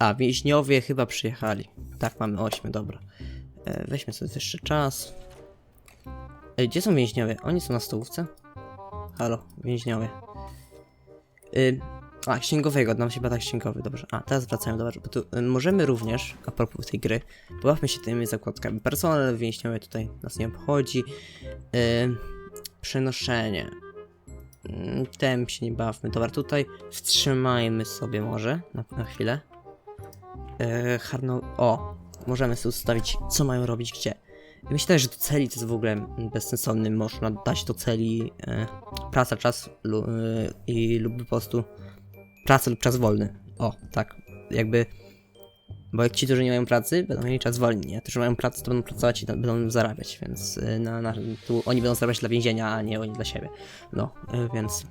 A, więźniowie chyba przyjechali. Tak, mamy 8, dobra. E, weźmy sobie jeszcze czas. E, gdzie są więźniowie? Oni są na stołówce? Halo, więźniowie. Y, a, księgowego, nam się tak księgowy, dobrze. A, teraz wracamy do bo tu y, możemy również, a propos tej gry, pobawmy się tymi zakładkami. Personel więźniowy tutaj nas nie obchodzi. Y, przenoszenie. Mm, Tem się nie bawmy. Dobra, tutaj wstrzymajmy sobie może na, na chwilę. E, Harno... O! Możemy sobie ustawić, co mają robić gdzie. Myślę, że do celi to jest w ogóle bezsensowny. Można dać do celi e, praca, czas lu, e, i lub po prostu praca lub czas wolny. O, tak. Jakby... Bo jak ci, którzy nie mają pracy, będą mieli czas wolny, a ci, którzy mają pracę, to będą pracować i to, będą zarabiać, więc na, na, tu oni będą zarabiać dla więzienia, a nie oni dla siebie. No, więc...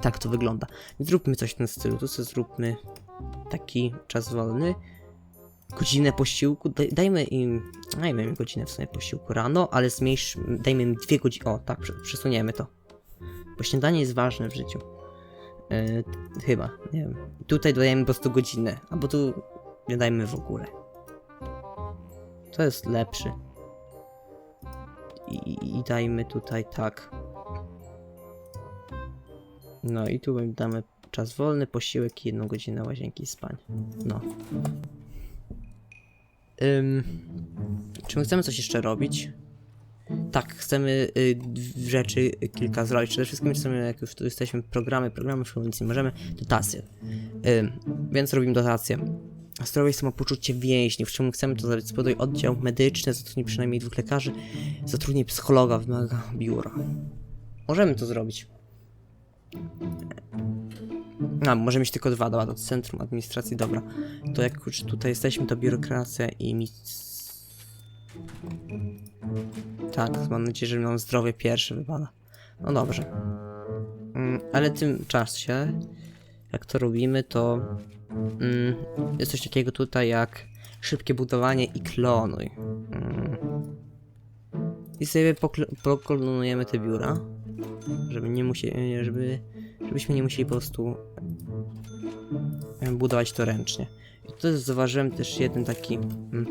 Tak to wygląda. Zróbmy coś w tym stylu. Tu sobie zróbmy taki czas wolny. Godzinę posiłku. Daj, dajmy im. Dajmy im godzinę w sumie posiłku rano, ale zmniejsz. Dajmy im dwie godziny. O, tak, prze- przesuniemy to. Bo śniadanie jest ważne w życiu. Yy, chyba, nie wiem. Tutaj dodajemy po prostu godzinę, albo tu nie dajmy w ogóle. To jest lepszy. I, I dajmy tutaj tak. No i tu damy czas wolny, posiłek i jedną godzinę łazienki i spań. No. Ym, czy my chcemy coś jeszcze robić? Tak, chcemy y, rzeczy y, kilka zrobić. Przede wszystkim chcemy, jak już tu jesteśmy, programy, programy, już nic nie możemy, dotacje. Ym, więc robimy dotacje. Zdrowie samopoczucie więźniów. Czemu chcemy to zrobić? Zbuduj oddział medyczny, zatrudnij przynajmniej dwóch lekarzy, zatrudnij psychologa, wymaga biura. Możemy to zrobić. A, może mieć tylko dwa, dobra, to centrum administracji, dobra. To jak już tutaj jesteśmy, to biurokracja i mis... Tak, mam nadzieję, że nam zdrowie pierwsze wypada. No dobrze. Mm, ale w tym czasie, jak to robimy, to mm, jest coś takiego tutaj jak szybkie budowanie i klonuj. Mm. I sobie pokl- poklonujemy te biura, żeby nie musieli, żeby, żebyśmy nie musieli po prostu budować to ręcznie. I tutaj zauważyłem też jeden taki mm,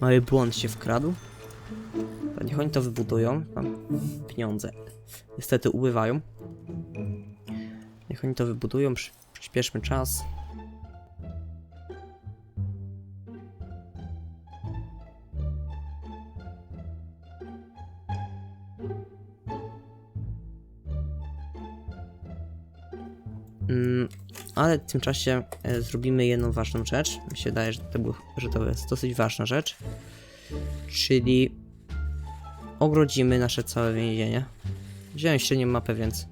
mały błąd się wkradł. Niech oni to wybudują, tam pieniądze niestety ubywają. Niech oni to wybudują, przy, przyspieszmy czas. Ale w tym czasie e, zrobimy jedną ważną rzecz. Mi się wydaje, że to, był, że to jest dosyć ważna rzecz. Czyli ogrodzimy nasze całe więzienie. Wziąłem średnią mapę, więc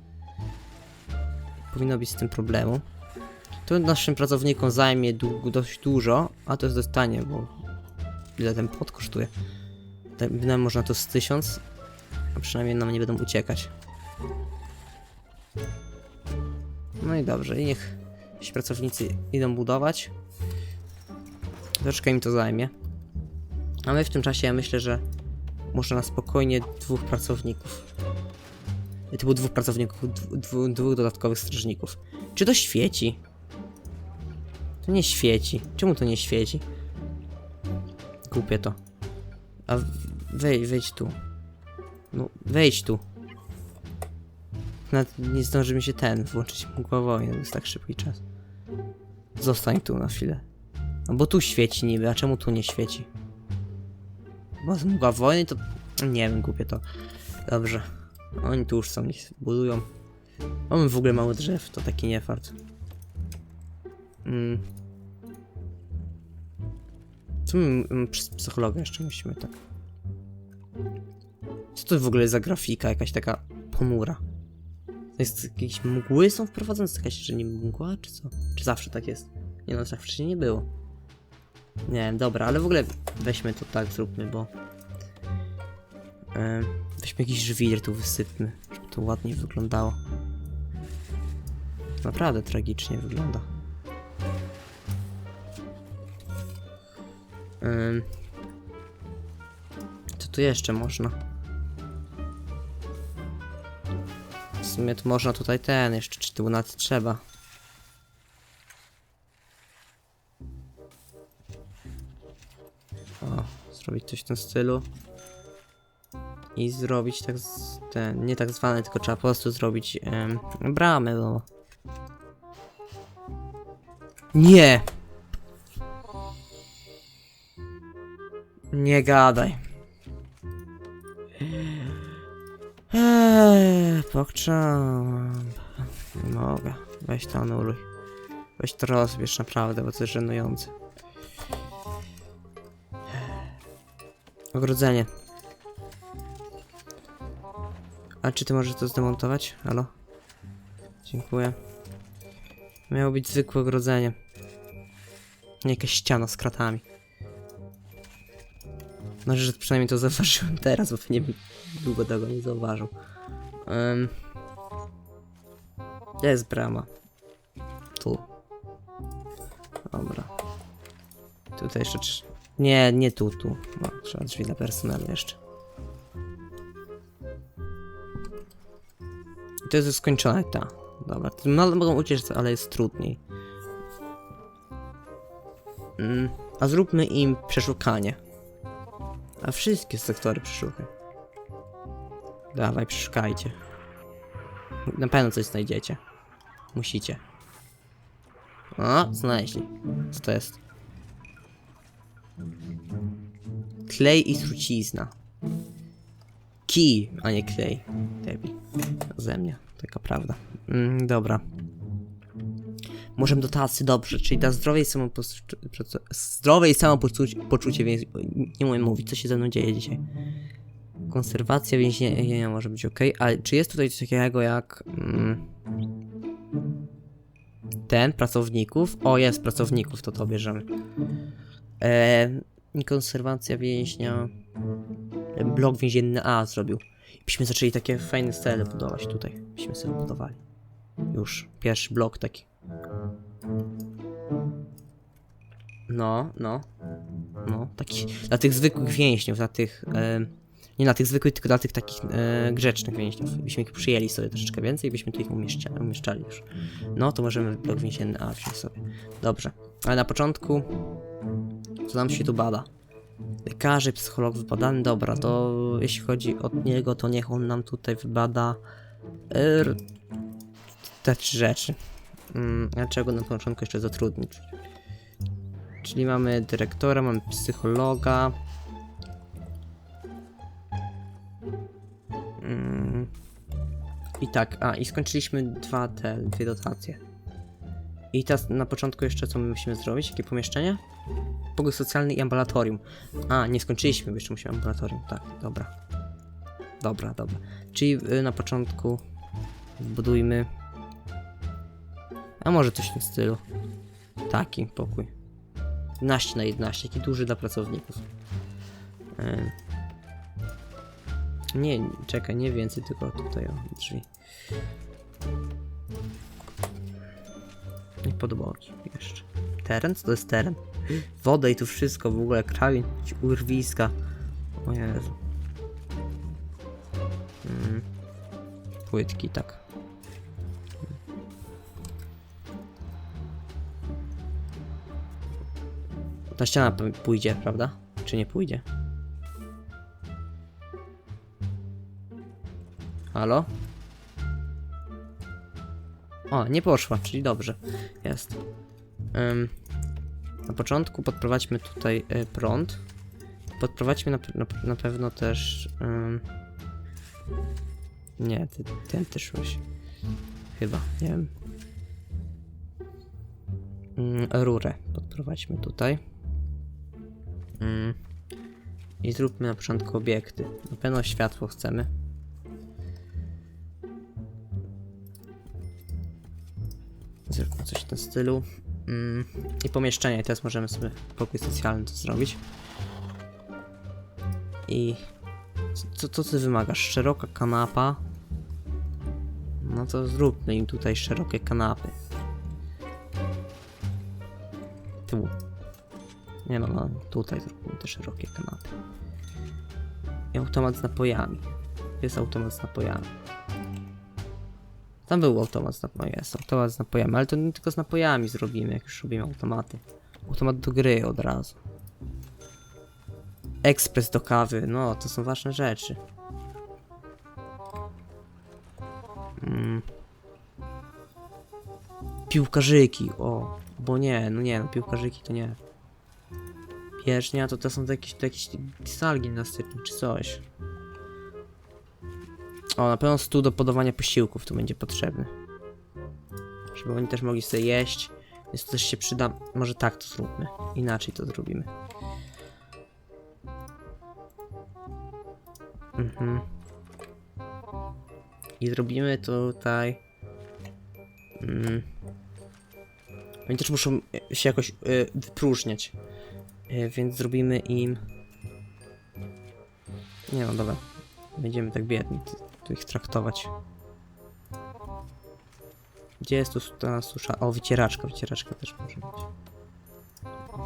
powinno być z tym problemu. To naszym pracownikom zajmie dłu- dość dużo, a to jest dość tanie, bo ile ten płot kosztuje? Nam można to z tysiąc, a przynajmniej nam nie będą uciekać. No i dobrze, i niech ci pracownicy idą budować. Troszkę im to zajmie. A my w tym czasie ja myślę, że można na spokojnie dwóch pracowników. To było dwóch pracowników, dwu, dwóch dodatkowych strażników. Czy to świeci? To nie świeci. Czemu to nie świeci? Głupie to. A w- wej, wejdź tu. No, wejdź tu. Nawet nie zdąży mi się ten włączyć mgła wojny, jest tak szybki czas. Zostań tu na chwilę. No bo tu świeci niby, a czemu tu nie świeci? Bo z mgła wojny to... Nie wiem, głupie to. Dobrze. Oni tu już są, niech budują. Mamy w ogóle mało drzew, to taki niefart. Mm. Co my mm, przez psychologa jeszcze musimy tak... Co to w ogóle za grafika, jakaś taka ponura? To jest jakieś mgły są wprowadzone? Jest jakaś, nie mgła, czy co? Czy zawsze tak jest? Nie no, tak wcześniej nie było. Nie wiem, dobra, ale w ogóle weźmy to tak, zróbmy, bo... Em, weźmy jakiś żwir tu wysypmy, żeby to ładnie wyglądało. Naprawdę tragicznie wygląda. Em, co tu jeszcze można? sumie to można tutaj ten, jeszcze czy tu nad trzeba. O, zrobić coś w tym stylu. I zrobić tak z, ten, nie tak zwane, tylko trzeba po prostu zrobić em, bramę, bo... Nie! Nie gadaj. Eee, pokczam. Nie mogę. Weź to anuluj. Weź to rozbierz naprawdę, bo to jest żenujące. Ogrodzenie. A czy ty możesz to zdemontować? Halo? Dziękuję. Miało być zwykłe ogrodzenie. Nie jakaś ściana z kratami. No, że przynajmniej to zauważyłem teraz, bo nie długo tego nie zauważył. Um, jest brama? Tu. Dobra. Tutaj jeszcze. Nie, nie tu, tu. No, trzeba drzwi dla personelu jeszcze. I to jest już skończone, ta. Dobra, no, mogą uciec, ale jest trudniej. Mm, a zróbmy im przeszukanie. A wszystkie sektory przeszukaj. Dawaj, przeszukajcie. Na pewno coś znajdziecie. Musicie. O, znaleźli. Co to jest? Klej i trucizna. Kij, a nie klej. Debil. Ze mnie. Taka prawda. Mm, dobra. Możemy do tacy, dobrze, czyli da zdrowie i samopoczucie, zdrowie i samopoczucie, poczucie, więc nie umiem mówić, co się ze mną dzieje dzisiaj. Konserwacja więzienia może być ok, ale czy jest tutaj coś takiego jak mm, ten, pracowników? O, jest pracowników, to to bierzemy. E, i konserwacja więźnia. Blok więzienny A zrobił. Byśmy zaczęli takie fajne cele budować tutaj. Byśmy sobie budowali. Już, pierwszy blok taki. No, no. No, taki. Dla tych zwykłych więźniów, dla tych. Nie dla tych zwykłych, tylko dla tych takich e, grzecznych więźniów. Byśmy ich przyjęli sobie troszeczkę więcej i byśmy tu ich umieszczali, umieszczali już. No, to możemy blok więzienny A wziąć sobie. Dobrze. Ale na początku. Co nam się tu bada? Lekarze, psycholog wybadany, dobra, to jeśli chodzi o niego, to niech on nam tutaj wybada er, te trzy rzeczy. Mm, a czego na początku jeszcze zatrudnić? Czyli mamy dyrektora, mamy psychologa. Mm, I tak, a i skończyliśmy dwa te, dwie dotacje. I teraz na początku jeszcze co my musimy zrobić? Jakie pomieszczenie? Pokój socjalny i ambulatorium. A, nie skończyliśmy, bo jeszcze musimy ambulatorium. Tak, dobra. Dobra, dobra. Czyli y, na początku zbudujmy. A może coś w tym stylu. Taki pokój. 11 na 11, taki duży dla pracowników. Ym. Nie, czekaj, nie więcej, tylko tutaj o drzwi. I podłogi jeszcze. Teren? Co to jest teren? Woda i tu wszystko, w ogóle krawień, urwiska. O Jezu. Mm. Płytki, tak. Ta ściana pójdzie, prawda? Czy nie pójdzie? Halo? O, nie poszła, czyli dobrze. Jest. Ym, na początku podprowadźmy tutaj y, prąd. Podprowadźmy na, na, na pewno też. ym, nie, ty, ten też szłeś. Chyba, nie wiem. Ym, rurę podprowadźmy tutaj. Ym, I zróbmy na początku obiekty. Na pewno światło chcemy. Tym stylu. Mm, I pomieszczenie. Teraz możemy sobie pokój socjalny to zrobić. I co, co ty wymagasz? Szeroka kanapa. No to zróbmy im tutaj szerokie kanapy. Tu. Nie no, no tutaj zróbmy te szerokie kanapy. I automat z napojami. Jest automat z napojami. Tam był automat z napojami, jest automat z napojami, ale to nie tylko z napojami zrobimy, jak już robimy automaty. Automat do gry od razu. ekspres do kawy, no to są ważne rzeczy. Mm. Piłkarzyki, o, bo nie, no nie, no piłkarzyki to nie. Bieżnia to to są jakieś, to jakieś sal gimnastyczne czy coś. O, na pewno stół do podawania posiłków tu będzie potrzebny. Żeby oni też mogli sobie jeść. Więc to też się przyda. Może tak to zróbmy. Inaczej to zrobimy. Mhm. I zrobimy tutaj. Mm. Oni też muszą e, się jakoś y, wypróżniać. Y, więc zrobimy im. Nie no, dobra. Będziemy tak biedni tu, ich traktować. Gdzie jest tu ta susza? O, wycieraczka, wycieraczka też może być.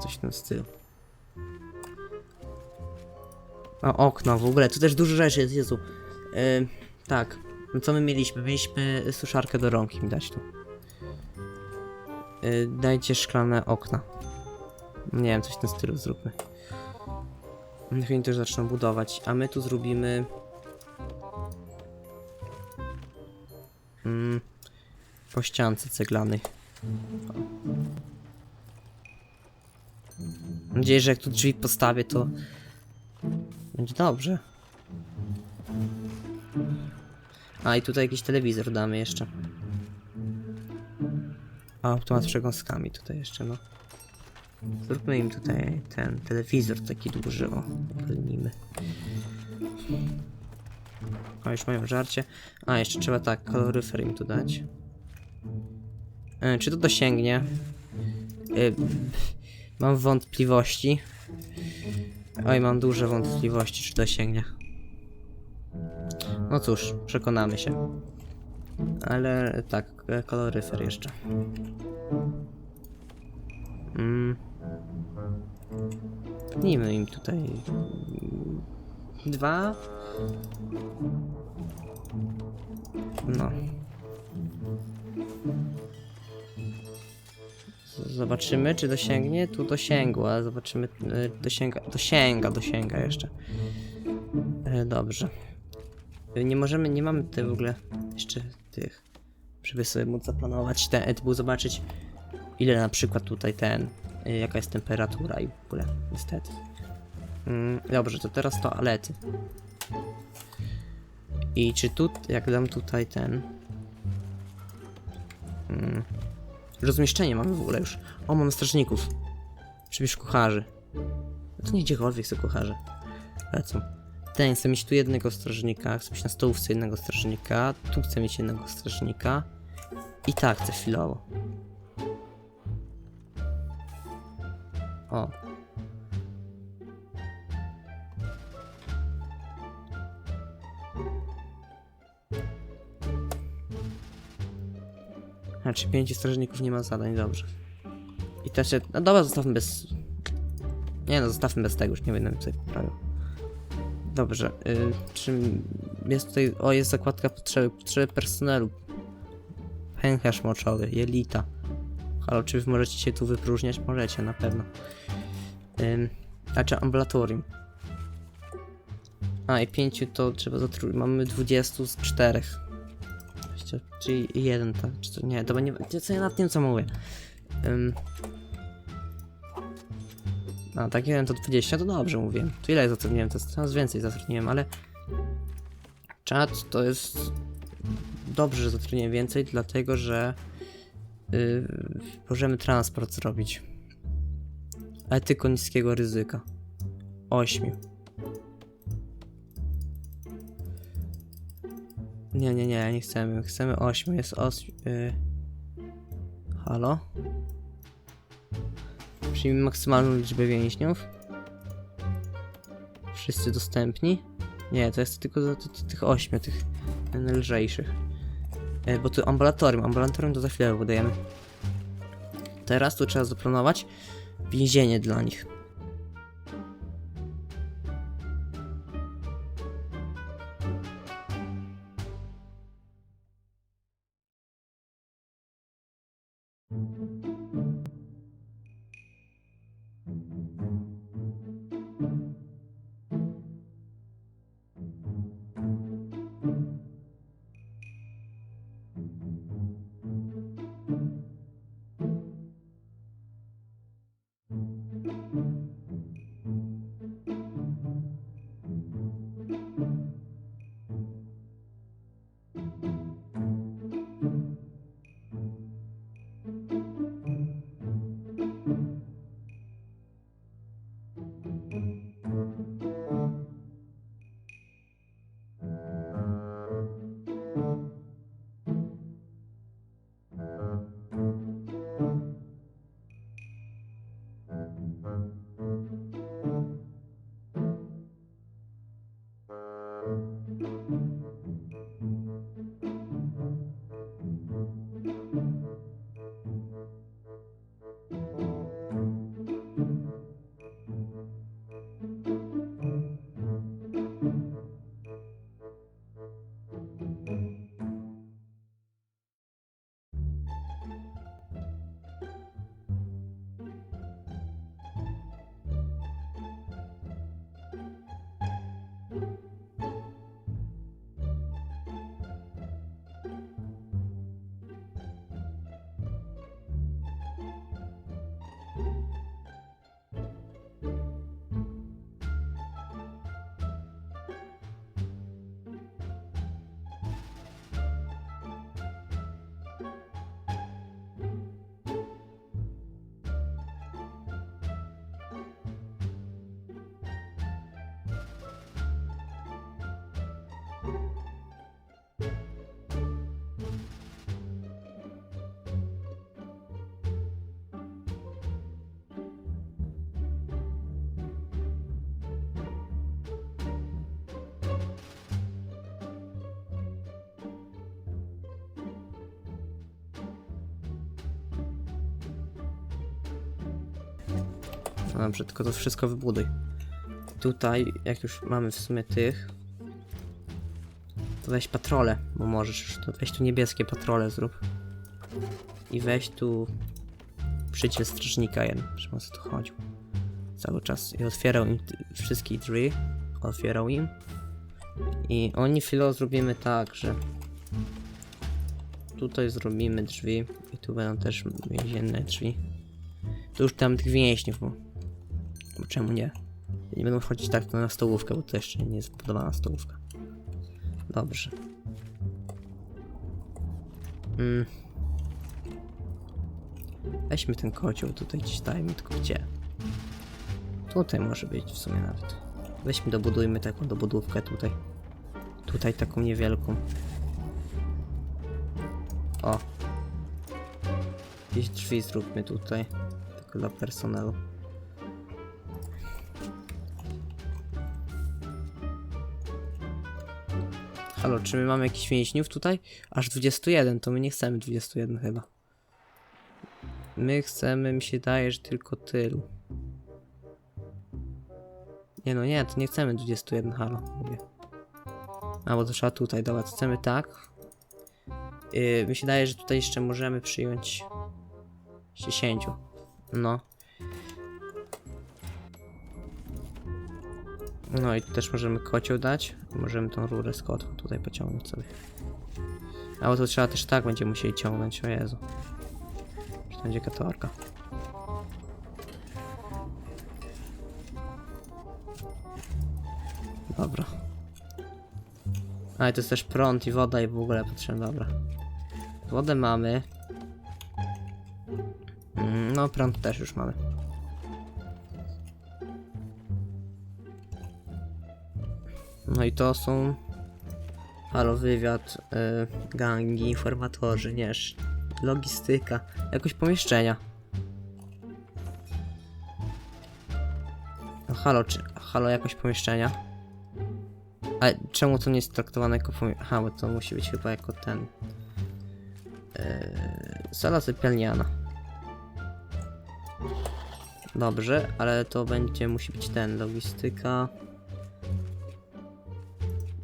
Coś w tym stylu. O, okno, w ogóle, tu też dużo rzeczy jest, Jezu. Yy, tak, no co my mieliśmy? Mieliśmy suszarkę do rąk im dać tu. Yy, dajcie szklane okna. Nie wiem, coś w tym stylu zróbmy. Niech oni też zaczną budować, a my tu zrobimy... po ściance ceglanej. Mam nadzieję, że jak tu drzwi postawię, to będzie dobrze. A i tutaj jakiś telewizor damy jeszcze. A automat z przekąskami tutaj jeszcze, no. Zróbmy im tutaj ten telewizor taki duży, o, upełnimy. A już mają żarcie. A, jeszcze trzeba tak, kaloryfer im tu dać. E, czy to dosięgnie? E, mam wątpliwości. Oj, mam duże wątpliwości, czy dosięgnie. No cóż, przekonamy się. Ale tak, e, kaloryfer jeszcze. Mm. Im tutaj. Dwa. No. Zobaczymy, czy dosięgnie. Tu dosięgło, ale zobaczymy. e, Dosięga, dosięga, dosięga jeszcze. E, Dobrze. E, Nie możemy, nie mamy tutaj w ogóle jeszcze tych, żeby sobie móc zaplanować ten, był zobaczyć ile na przykład tutaj ten, jaka jest temperatura i w ogóle, niestety. Mm, dobrze, to teraz toalety. I czy tu, jak dam tutaj ten... Mm, rozmieszczenie mamy w ogóle już. O, mamy strażników. Przybysz kucharzy. No to nie gdziekolwiek są kucharze. Lecą. Ten, chcę mieć tu jednego strażnika, chcę mieć na stołówce jednego strażnika, tu chcę mieć jednego strażnika. I tak chcę chwilowo. O. Znaczy pięciu strażników nie ma zadań, dobrze. I też, no dobra, zostawmy bez... Nie no, zostawmy bez tego, już nie będę tutaj poprawiał. Dobrze, y, czym jest tutaj... O, jest zakładka potrzeby, potrzeby personelu. Pęcherz moczowy, jelita. Halo, czy wy możecie się tu wypróżniać? Możecie, na pewno. Ym, a czy ambulatorium? A, i pięciu to trzeba zatrudnić. Mamy 20 z czterech. Właściwie, Czyli jeden, tak? Czy to, nie, to nie... Co ja nad tym, co mówię? Ym, a, tak jeden to 20, to dobrze mówiłem. To ile zatrudniłem? To coraz więcej zatrudniłem, ale... Czat to jest... Dobrze, że zatrudniłem więcej, dlatego że... Yy, możemy transport zrobić. Etyko niskiego ryzyka. Ośmiu. Nie, nie, nie, nie chcemy. Chcemy ośmiu. Jest ośmiu. Yy. Halo? Przyjmij maksymalną liczbę więźniów. Wszyscy dostępni? Nie, to jest tylko za ty, ty, tych ośmiu, tych lżejszych. E, bo tu ambulatorium, ambulatorium to za chwilę budujemy. Teraz tu trzeba zaplanować więzienie dla nich. Dobrze, tylko to wszystko wybuduj. Tutaj, jak już mamy w sumie tych, to weź patrole, bo możesz. To weź tu niebieskie patrole zrób. I weź tu przyciel strażnika jeden, żeby on tu chodził. Cały czas. I otwierał im wszystkie drzwi. Otwierał im. I oni filo zrobimy tak, że tutaj zrobimy drzwi i tu będą też więzienne drzwi. To już tam tych więźniów, bo czemu nie? Nie będą wchodzić tak na stołówkę, bo to jeszcze nie jest zbudowana stołówka. Dobrze. Mm. Weźmy ten kocioł tutaj gdzieś dajmy, tylko gdzie? Tutaj może być w sumie nawet. Weźmy dobudujmy taką dobudówkę tutaj. Tutaj taką niewielką. O. Jakieś drzwi zróbmy tutaj. Tylko dla personelu. Halo, czy my mamy jakichś więźniów tutaj? Aż 21, to my nie chcemy 21 chyba. My chcemy, mi się daje, że tylko tylu. Nie no, nie, to nie chcemy 21, halo, mówię. A, to trzeba tutaj, dobra, chcemy tak. Yy, mi się daje, że tutaj jeszcze możemy przyjąć 10. No. No i też możemy kocioł dać. Możemy tą rurę z kotła tutaj pociągnąć sobie. A bo to trzeba też tak będziemy musieli ciągnąć, o Jezu. Że to będzie katorka. Dobra. A i to jest też prąd i woda i w ogóle potrzebna, dobra. Wodę mamy. Mm, No, prąd też już mamy. No i to są. Halo, wywiad, y, gangi, informatorzy, nie, sz- logistyka, jakoś pomieszczenia. No, halo, czy, halo, jakoś pomieszczenia? Ale czemu to nie jest traktowane jako pomieszczenie? Aha, bo to musi być chyba jako ten. Yy, sala sypialniana. Dobrze, ale to będzie, musi być ten, logistyka.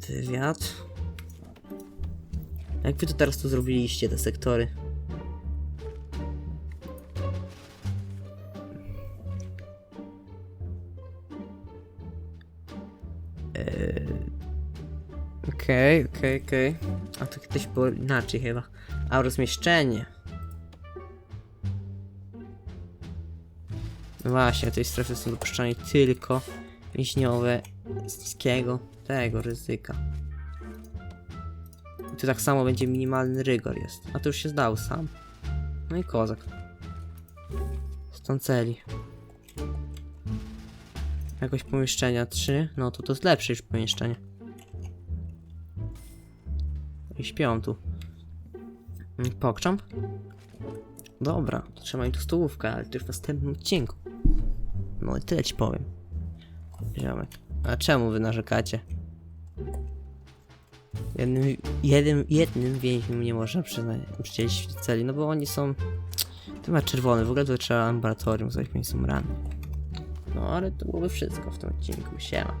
Wywiad. Jak wy to teraz to zrobiliście, te sektory? Eee, Okej, okej, okej. A to kiedyś było inaczej chyba. A rozmieszczenie. No właśnie, tej strefie są dopuszczane tylko więźniowe z niskiego tego ryzyka. I tu tak samo będzie minimalny rygor jest. A to już się zdał sam. No i kozak. Stąd celi. Jakoś pomieszczenia 3, no to to jest lepsze niż pomieszczenie. I śpią tu. Pokczamp? Dobra, to trzeba mi tu stołówkę, ale to już w następnym odcinku. No i tyle ci powiem. Ziomek. A czemu wy narzekacie? Jednym, jednym, jednym więźniom nie można przydzielić celi, no bo oni są... Ty ma czerwony, w ogóle to trzeba laboratorium, zaś oni są ranni. No ale to byłoby wszystko w tym odcinku, siema.